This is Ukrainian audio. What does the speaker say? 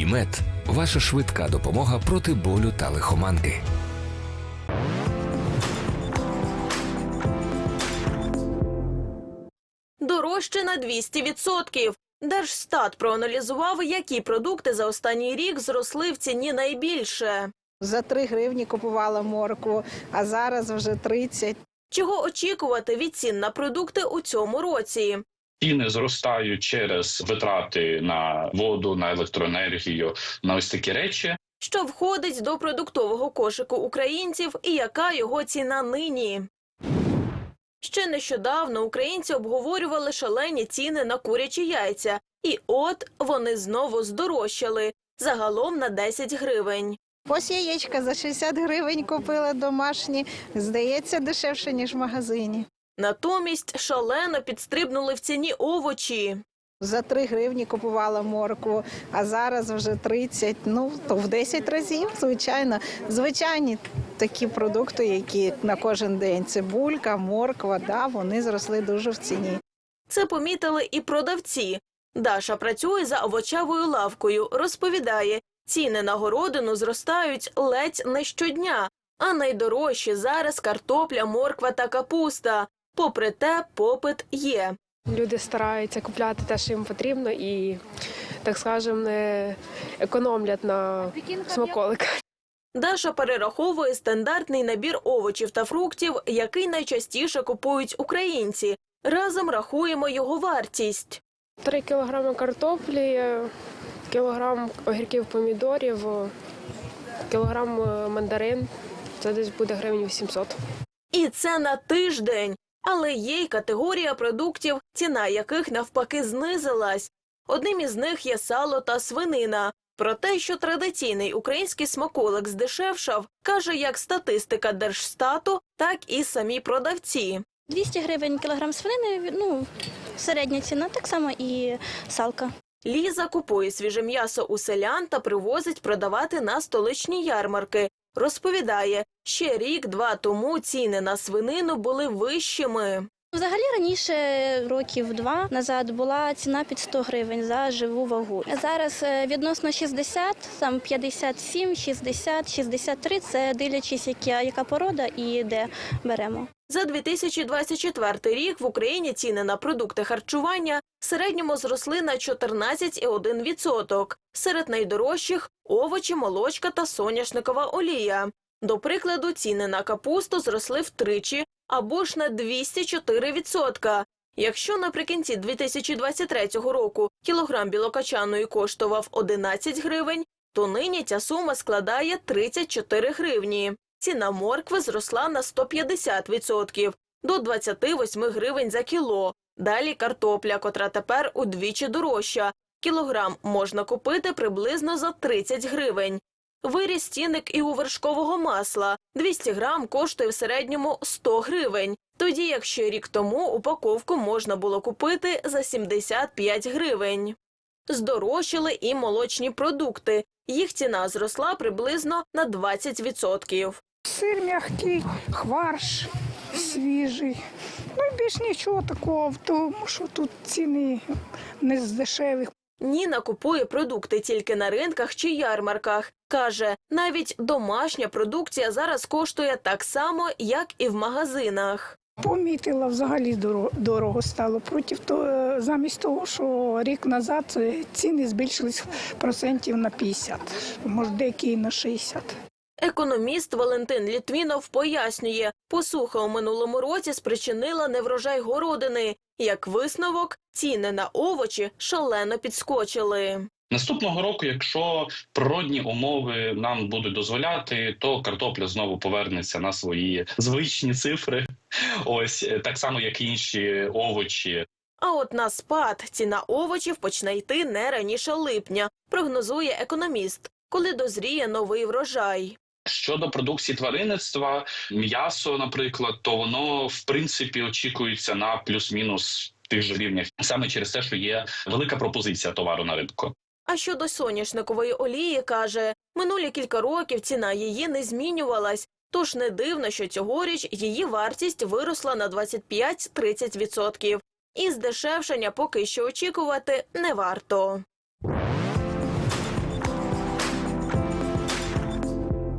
ІМЕД ваша швидка допомога проти болю та лихоманки. Дорожче на 200%. Держстат проаналізував, які продукти за останній рік зросли в ціні найбільше. За 3 гривні купувала моркву, а зараз вже 30. Чого очікувати від цін на продукти у цьому році? Ціни зростають через витрати на воду, на електроенергію, на ось такі речі. Що входить до продуктового кошику українців і яка його ціна нині? Ще нещодавно українці обговорювали шалені ціни на курячі яйця, і от вони знову здорожчали загалом на 10 гривень. Ось яєчка за 60 гривень купила домашні. Здається, дешевше, ніж в магазині. Натомість шалено підстрибнули в ціні овочі. За 3 гривні купувала моркву, а зараз вже 30, ну то в 10 разів, звичайно. Звичайні такі продукти, які на кожен день цибулька, морква, да, вони зросли дуже в ціні. Це помітили і продавці. Даша працює за овочевою лавкою. Розповідає, ціни на городину зростають ледь не щодня, а найдорожчі зараз картопля, морква та капуста. Попри те, попит є. Люди стараються купляти те, що їм потрібно, і, так скажемо, не економлять на смаколиках. Даша перераховує стандартний набір овочів та фруктів, який найчастіше купують українці. Разом рахуємо його вартість. Три кілограми картоплі, кілограм огірків помідорів, кілограм е, мандарин. Це десь буде гривень 800. І це на тиждень. Але є й категорія продуктів, ціна яких навпаки знизилась. Одним із них є сало та свинина. Про те, що традиційний український смаколик здешевшав, каже як статистика Держстату, так і самі продавці. 200 гривень кілограм свинини, ну, середня ціна, так само і салка. Ліза купує свіже м'ясо у селян та привозить продавати на столичні ярмарки. Розповідає, ще рік-два тому ціни на свинину були вищими. Взагалі раніше років два назад була ціна під 100 гривень за живу вагу. Зараз е, відносно 60, там 57, 60, 63 – це дивлячись, яка, яка порода і де беремо. За 2024 рік в Україні ціни на продукти харчування в середньому зросли на 14,1%. Серед найдорожчих – овочі, молочка та соняшникова олія. До прикладу, ціни на капусту зросли втричі або ж на 204%. Якщо наприкінці 2023 року кілограм білокачаної коштував 11 гривень, то нині ця сума складає 34 гривні. Ціна моркви зросла на 150% до 28 гривень за кіло. Далі картопля, котра тепер удвічі дорожча. Кілограм можна купити приблизно за 30 гривень. Виріс цінник і у вершкового масла. 200 грам коштує в середньому 100 гривень. Тоді, як ще рік тому упаковку можна було купити за 75 гривень. Здорожчали і молочні продукти. Їх ціна зросла приблизно на 20%. Сир м'який, хварш свіжий. Ну і більш нічого такого, тому що тут ціни не з дешевих. Ніна купує продукти тільки на ринках чи ярмарках. Каже, навіть домашня продукція зараз коштує так само, як і в магазинах. Помітила, взагалі дорого стало. Проти того, замість того, що рік назад е, ціни збільшились процентів на 50, може деякі і на 60. Економіст Валентин Літвінов пояснює, посуха у минулому році спричинила неврожай городини. Як висновок, ціни на овочі шалено підскочили. Наступного року, якщо природні умови нам будуть дозволяти, то картопля знову повернеться на свої звичні цифри. Ось е, так само, як і інші овочі. А от на спад ціна овочів почне йти не раніше липня, прогнозує економіст, коли дозріє новий врожай. Щодо продукції тваринництва, м'ясо, наприклад, то воно в принципі очікується на плюс-мінус тих же рівнях, саме через те, що є велика пропозиція товару на ринку. А щодо соняшникової олії, каже, минулі кілька років ціна її не змінювалась, тож не дивно, що цьогоріч її вартість виросла на 25-30%. І здешевшення поки що очікувати не варто.